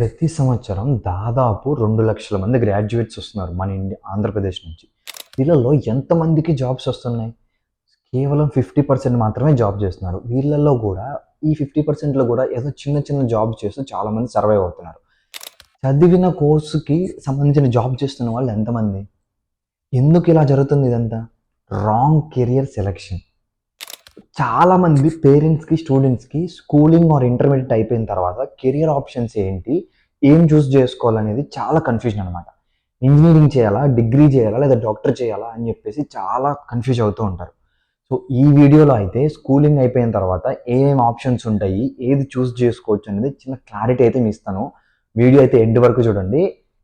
ప్రతి సంవత్సరం దాదాపు రెండు లక్షల మంది గ్రాడ్యుయేట్స్ వస్తున్నారు మన ఇండియా ఆంధ్రప్రదేశ్ నుంచి. వీళ్ళల్లో ఎంతమందికి జాబ్స్ వస్తున్నాయి? కేవలం ఫిఫ్టీ పర్సెంట్ మాత్రమే జాబ్ చేస్తున్నారు. వీళ్ళల్లో కూడా ఈ ఫిఫ్టీ పర్సెంట్లో కూడా ఏదో చిన్న చిన్న జాబ్ చేస్తూ చాలామంది సర్వైవ్ అవుతున్నారు. చదివిన కోర్సుకి సంబంధించిన జాబ్ చేస్తున్న వాళ్ళు ఎంతమంది? ఎందుకు ఇలా జరుగుతుంది ఇదంతా? రాంగ్ కెరియర్ సెలెక్షన్ చాలామంది పేరెంట్స్కి స్టూడెంట్స్కి స్కూలింగ్ ఆర్ ఇంటర్మీడియట్ అయిపోయిన తర్వాత కెరియర్ ఆప్షన్స్ ఏంటి ఏం చూస్ చేసుకోవాలనేది చాలా కన్ఫ్యూజన్ అనమాట ఇంజనీరింగ్ చేయాలా డిగ్రీ చేయాలా లేదా డాక్టర్ చేయాలా అని చెప్పేసి చాలా కన్ఫ్యూజ్ అవుతూ ఉంటారు. సో ఈ వీడియోలో అయితే స్కూలింగ్ అయిపోయిన తర్వాత ఏమేమి ఆప్షన్స్ ఉంటాయి ఏది చూస్ చేసుకోవచ్చు అనేది చిన్న క్లారిటీ అయితే మీ ఇస్తాను. వీడియో అయితే ఎండ్ వరకు చూడండి.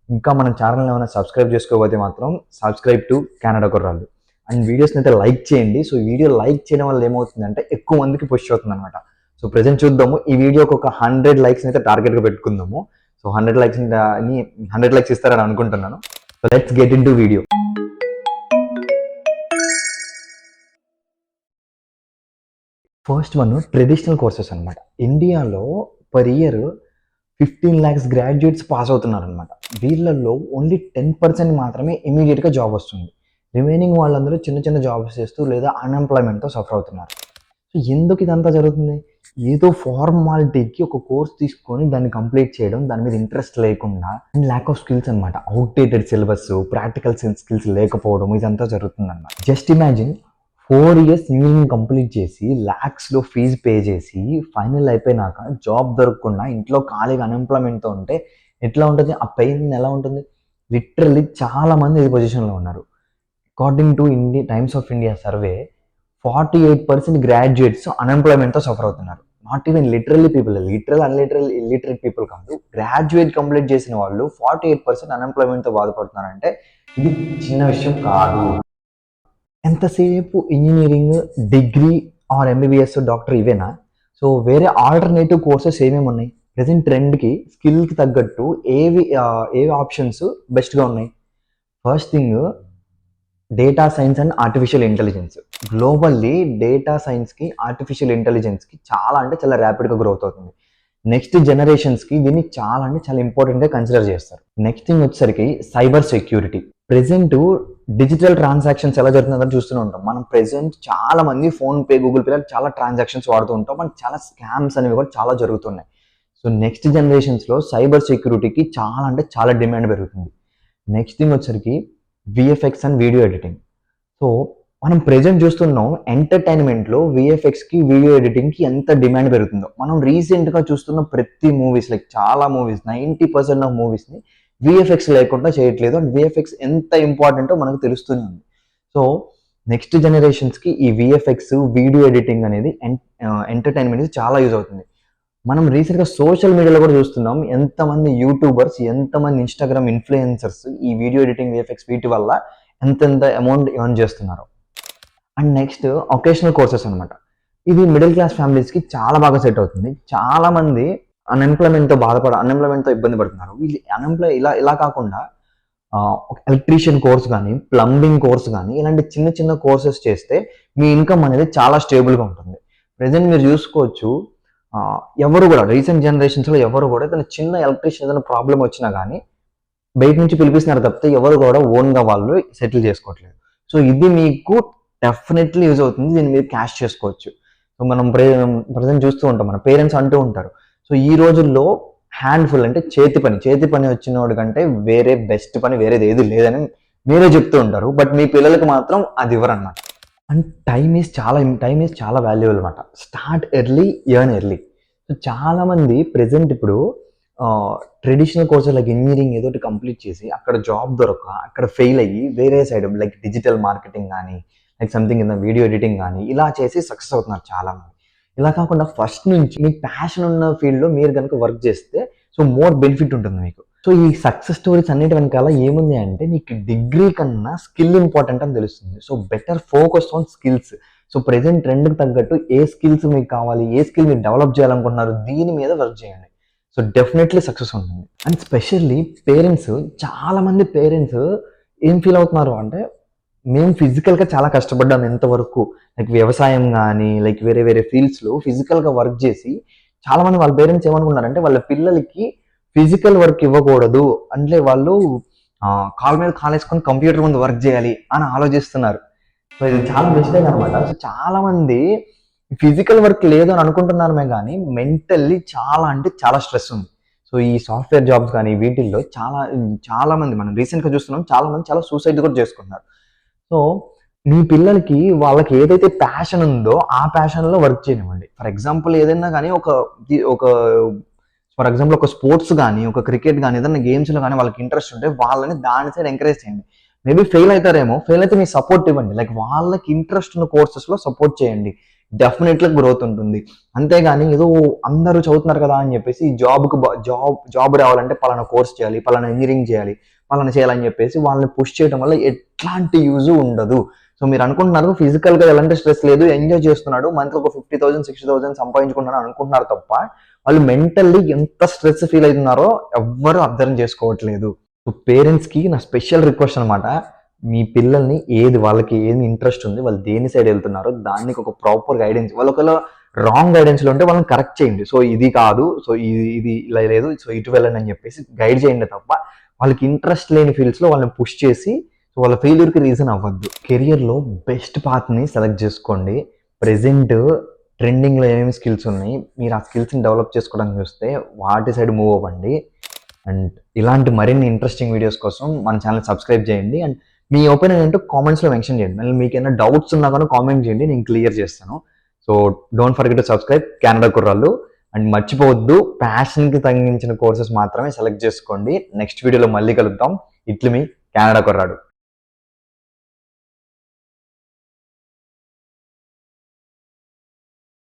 ఇంకా మన ఛానల్ ఏమైనా సబ్స్క్రైబ్ చేసుకోకపోతే మాత్రం సబ్స్క్రైబ్ టు కెనడా కుర్రాళ్ళు. అండ్ వీడియోస్ని అయితే లైక్ చేయండి. సో వీడియో లైక్ చేయడం వల్ల ఏమవుతుందంటే ఎక్కువ మందికి పుష్ అవుతుంది అనమాట సో ప్రజెంట్ చూద్దాము. ఈ వీడియోకి ఒక హండ్రెడ్ లైక్స్ని అయితే టార్గెట్గా పెట్టుకుందాము. So hundred likes hundred likes ఇస్తారని అనుకుంటున్నాను. So let's get into video first one traditional courses అనమాట ఇండియాలో per year fifteen lakhs graduates pass అవుతున్నారు అనమాట వీళ్ళల్లో ఓన్లీ టెన్ పర్సెంట్ మాత్రమే ఇమీడియట్గా జాబ్ వస్తుంది. రిమైనింగ్ వాళ్ళందరూ చిన్న చిన్న జాబ్స్ చేస్తూ లేదా అన్ఎంప్లాయ్మెంట్తో సఫర్ అవుతున్నారు. సో ఎందుకు ఇదంతా జరుగుతుంది? ఏదో ఫార్మాలిటీకి ఒక కోర్స్ తీసుకొని దాన్ని కంప్లీట్ చేయడం దాని మీద ఇంట్రెస్ట్ లేకుండా అండ్ ల్యాక్ ఆఫ్ స్కిల్స్ అనమాట అవుట్డేటెడ్ సిలబస్ ప్రాక్టికల్ స్కిల్స్ లేకపోవడం ఇదంతా జరుగుతుంది అనమాట just imagine four years engineering complete చేసి ల్యాక్స్లో ఫీజు పే చేసి ఫైనల్ అయిపోయినాక జాబ్ దొరకకుండా ఇంట్లో ఖాళీగా అన్ఎంప్లాయ్మెంట్తో ఉంటే ఎట్లా ఉంటుంది? ఆ పెయిన్ ఎలా ఉంటుంది? లిటరల్లీ చాలామంది ఈ పొజిషన్లో ఉన్నారు. According to India Times of India survey forty eight percent graduates అన్ఎంప్లాయ్మెంట్తో suffer అవుతున్నారు. Not even literally people literal unliteral illiterate people కాదు. గ్రాడ్యుయేట్ కంప్లీట్ చేసిన వాళ్ళు ఫార్టీ ఎయిట్ పర్సెంట్ అన్ఎంప్లాయ్మెంట్తో బాధపడుతున్నారంటే ఇది చిన్న విషయం కాదు. ఎంతసేపు engineering degree or MBBS doctor ఇవేనా? సో వేరే ఆల్టర్నేటివ్ కోర్సెస్ ఏమేమి ఉన్నాయి? ప్రజెంట్ ట్రెండ్కి స్కిల్కి తగ్గట్టు ఏవి ఏవి ఆప్షన్స్ బెస్ట్గా ఉన్నాయి? First thing data science and artificial intelligence globally data సైన్స్కి ఆర్టిఫిషియల్ ఇంటెలిజెన్స్కి చాలా అంటే చాలా ర్యాపిడ్గా గ్రోత్ అవుతుంది. నెక్స్ట్ జనరేషన్స్కి దీన్ని చాలా అంటే చాలా ఇంపార్టెంట్గా కన్సిడర్ చేస్తారు. నెక్స్ట్ థింగ్ వచ్చేసరికి cyber security present digital transactions ఎలా జరుగుతుందని చూస్తూనే ఉంటాం. మనం ప్రెసెంట్ చాలా మంది ఫోన్ పే గూగుల్ పే చాలా ట్రాన్సాక్షన్స్ వాడుతూ ఉంటాం. మనకి చాలా స్కామ్స్ అనేవి కూడా చాలా జరుగుతున్నాయి. సో నెక్స్ట్ జనరేషన్స్లో సైబర్ సెక్యూరిటీకి చాలా అంటే చాలా డిమాండ్ పెరుగుతుంది. నెక్స్ట్ థింగ్ వచ్చరికి VFX and video editing so మనం ప్రెజెంట్ చూస్తున్నాం ఎంటర్టైన్మెంట్లో విఎఫ్ఎక్స్కి వీడియో ఎడిటింగ్కి ఎంత డిమాండ్ పెరుగుతుందో. మనం రీసెంట్గా చూస్తున్న ప్రతి మూవీస్ లైక్ చాలా మూవీస్ నైంటీ పర్సెంట్ ఆఫ్ మూవీస్ని విఎఫ్ఎక్స్ లేకుండా చేయట్లేదు. అండ్ విఎఫ్ఎక్స్ ఎంత ఇంపార్టెంటో మనకు తెలుస్తూనే ఉంది. సో నెక్స్ట్ జనరేషన్స్కి ఈ విఎఫ్ఎక్స్ వీడియో ఎడిటింగ్ అనేది ఎంటర్టైన్మెంట్ uh, చాలా యూజ్ అవుతుంది. మనం రీసెంట్గా సోషల్ మీడియాలో కూడా చూస్తున్నాం ఎంతమంది యూట్యూబర్స్ ఎంతమంది ఇన్స్టాగ్రామ్ ఇన్ఫ్లుయెన్సర్స్ ఈ వీడియో ఎడిటింగ్ విఎఫ్ఎక్స్ వీటి వల్ల ఎంతెంత అమౌంట్ ఎర్న్ చేస్తున్నారు. అండ్ నెక్స్ట్ ఒకేషనల్ కోర్సెస్ అనమాట ఇది మిడిల్ క్లాస్ ఫ్యామిలీస్కి చాలా బాగా సెట్ అవుతుంది. చాలామంది అన్ఎంప్లాయ్మెంట్తో బాధపడ అన్ఎంప్లాయ్మెంట్తో ఇబ్బంది పడుతున్నారు. వీళ్ళు అన్ఎంప్లాయ్ ఇలా ఇలా కాకుండా ఎలక్ట్రీషియన్ కోర్స్ కానీ ప్లంబింగ్ కోర్స్ కానీ ఇలాంటి చిన్న చిన్న కోర్సెస్ చేస్తే మీ ఇన్కమ్ అనేది చాలా స్టేబుల్గా ఉంటుంది. ప్రజెంట్ మీరు చూసుకోవచ్చు ఎవరు కూడా రీసెంట్ జనరేషన్స్లో ఎవరు కూడా ఏదైనా చిన్న ఎలక్ట్రీషియన్ ఏదైనా ప్రాబ్లం వచ్చినా కానీ బయట నుంచి పిలిపిస్తున్నారు తప్పితే ఎవరు కూడా ఓన్గా వాళ్ళు సెటిల్ చేసుకోవట్లేదు. సో ఇది మీకు డెఫినెట్లీ యూజ్ అవుతుంది. దీన్ని మీరు క్యాష్ చేసుకోవచ్చు. సో మనం ప్రజెంట్ చూస్తూ ఉంటాం. మన పేరెంట్స్ అంటూ ఉంటారు. సో ఈ రోజుల్లో హ్యాండ్ఫుల్ అంటే చేతి పని. చేతి పని వచ్చిన కంటే వేరే బెస్ట్ పని వేరేది ఏది లేదని మీరే చెప్తూ ఉంటారు. బట్ మీ పిల్లలకి మాత్రం అది ఇవ్వరన్నమాట. అండ్ టైం ఈజ్ చాలా టైం ఈజ్ చాలా వాల్యుబుల్ అనమాట start early earn early. So చాలామంది ప్రజెంట్ ప్రెసెంట్ ఇప్పుడు ట్రెడిషనల్ కోర్సెస్ లైక్ ఇంజనీరింగ్ ఏదో ఒకటి కంప్లీట్ చేసి అక్కడ జాబ్ దొరక అక్కడ ఫెయిల్ అయ్యి వేరే సైడ్ లైక్ డిజిటల్ మార్కెటింగ్ కానీ like something in video editing కానీ ఇలా చేసి సక్సెస్ అవుతున్నారు చాలామంది ఇలా కాకుండా ఫస్ట్ నుంచి మీకు ప్యాషన్ ఉన్న ఫీల్డ్లో మీరు కనుక వర్క్ చేస్తే సో మోర్ బెనిఫిట్ ఉంటుంది మీకు. సో ఈ సక్సెస్ స్టోరీస్ అన్నిటి వెనకాల ఏముంది అంటే నీకు డిగ్రీ కన్నా స్కిల్ ఇంపార్టెంట్ అని తెలుస్తుంది. So better focus on skills so present ట్రెండ్కి తగ్గట్టు ఏ స్కిల్స్ మీకు కావాలి ఏ స్కిల్ మీరు డెవలప్ చేయాలనుకుంటున్నారు దీని మీద వర్క్ చేయండి. సో డెఫినెట్లీ సక్సెస్ ఉంటుంది. అండ్ స్పెషల్లీ పేరెంట్స్ చాలామంది పేరెంట్స్ ఏం ఫీల్ అవుతున్నారు అంటే మేము ఫిజికల్గా చాలా కష్టపడ్డాం ఎంతవరకు లైక్ వ్యవసాయం కానీ లైక్ వేరే వేరే ఫీల్డ్స్లో ఫిజికల్గా వర్క్ చేసి చాలా మంది వాళ్ళ పేరెంట్స్ ఏమనుకున్నారంటే వాళ్ళ పిల్లలకి ఫిజికల్ వర్క్ ఇవ్వకూడదు అంటే వాళ్ళు కాల్ కాలు మీద కాలు వేసుకొని కంప్యూటర్ ముందు వర్క్ చేయాలి అని ఆలోచిస్తున్నారు. సో ఇది చాలా మిస్టేక్ అనమాట సో చాలా మంది ఫిజికల్ వర్క్ లేదు అని అనుకుంటున్నారమే కానీ మెంటల్లీ చాలా అంటే చాలా స్ట్రెస్ ఉంది. సో ఈ సాఫ్ట్వేర్ జాబ్స్ కానీ వీటిల్లో చాలా చాలా మంది మనం రీసెంట్గా చూస్తున్నాం చాలా మంది చాలా సూసైడ్ కూడా చేసుకుంటున్నారు. సో మీ పిల్లలకి వాళ్ళకి ఏదైతే ప్యాషన్ ఉందో ఆ ప్యాషన్లో వర్క్ చేయనివ్వండి. ఫర్ ఎగ్జాంపుల్ ఏదైనా కానీ ఒక ఒక ఫర్ ఎగ్జాంపుల్ ఒక స్పోర్ట్స్ కానీ ఒక క్రికెట్ కానీ ఏదైనా గేమ్స్లో కానీ వాళ్ళకి ఇంట్రెస్ట్ ఉంటే వాళ్ళని దాని సైడ్ ఎంకరేజ్ చేయండి. మేబీ ఫెయిల్ అవుతారేమో ఫెయిల్ అయితే మీ సపోర్ట్ ఇవ్వండి. లైక్ వాళ్ళకి ఇంట్రెస్ట్ ఉన్న కోర్సెస్లో సపోర్ట్ చేయండి. డెఫినెట్గా గ్రోత్ ఉంటుంది. అంతేగాని ఏదో అందరూ చదువుతున్నారు కదా అని చెప్పేసి జాబ్కి జాబ్ జాబ్ రావాలంటే పలానా కోర్స్ చేయాలి పలానా ఇంజనీరింగ్ చేయాలి. వాళ్ళని చేయాలని చెప్పేసి వాళ్ళని పుష్ చేయడం వల్ల ఎట్లాంటి యూజ్ ఉండదు. సో మీరు అనుకుంటున్నారు ఫిజికల్గా ఎలాంటి స్ట్రెస్ లేదు ఎంజాయ్ చేస్తున్నాడు మంత్లీ ఒక ఫిఫ్టీ థౌసండ్ సిక్స్టీ థౌసండ్ సంపాదించుకున్నాను అనుకుంటున్నారు తప్ప వాళ్ళు మెంటల్లీ ఎంత స్ట్రెస్ ఫీల్ అవుతున్నారో ఎవ్వరూ అర్థం చేసుకోవట్లేదు. సో పేరెంట్స్కి నా స్పెషల్ రిక్వెస్ట్ అనమాట మీ పిల్లల్ని ఏది వాళ్ళకి ఏది ఇంట్రెస్ట్ ఉంది వాళ్ళు దేని సైడ్ వెళ్తున్నారో దానికి ఒక ప్రాపర్ గైడెన్స్ వాళ్ళు ఒకవేళ రాంగ్ గైడెన్స్లో ఉంటే వాళ్ళని కరెక్ట్ చేయండి. సో ఇది కాదు సో ఇది ఇది ఇలా లేదు సో ఇటు వెళ్ళండి అని చెప్పేసి గైడ్ చేయండి తప్ప వాళ్ళకి ఇంట్రెస్ట్ లేని ఫీల్డ్స్లో వాళ్ళని పుష్ చేసి సో వాళ్ళ ఫెయిల్యూర్కి రీజన్ అవ్వద్దు. కెరియర్లో బెస్ట్ పాత్ని సెలెక్ట్ చేసుకోండి. ప్రెసెంట్ ట్రెండింగ్లో ఏమేమి స్కిల్స్ ఉన్నాయి మీరు ఆ స్కిల్స్ని డెవలప్ చేసుకోవడానికి చూస్తే వాటి సైడ్ మూవ్ అవ్వండి. అండ్ ఇలాంటి మరిన్ని ఇంట్రెస్టింగ్ వీడియోస్ కోసం మన ఛానల్ సబ్స్క్రైబ్ చేయండి. అండ్ మీ ఒపీనియన్ ఏంటో కామెంట్స్లో మెన్షన్ చేయండి. మళ్ళీ మీకు ఏమైనా డౌట్స్ ఉన్నా కానీ కామెంట్ చేయండి నేను క్లియర్ చేస్తాను. So don't forget to subscribe Canada కుర్రాళ్ళు. అండ్ మర్చిపోవద్దు ప్యాషన్కి తగ్గించిన కోర్సెస్ మాత్రమే సెలెక్ట్ చేసుకోండి. నెక్స్ట్ వీడియోలో మళ్ళీ కలుద్దాం. ఇట్లు మీ కెనడా కొర్రాడు.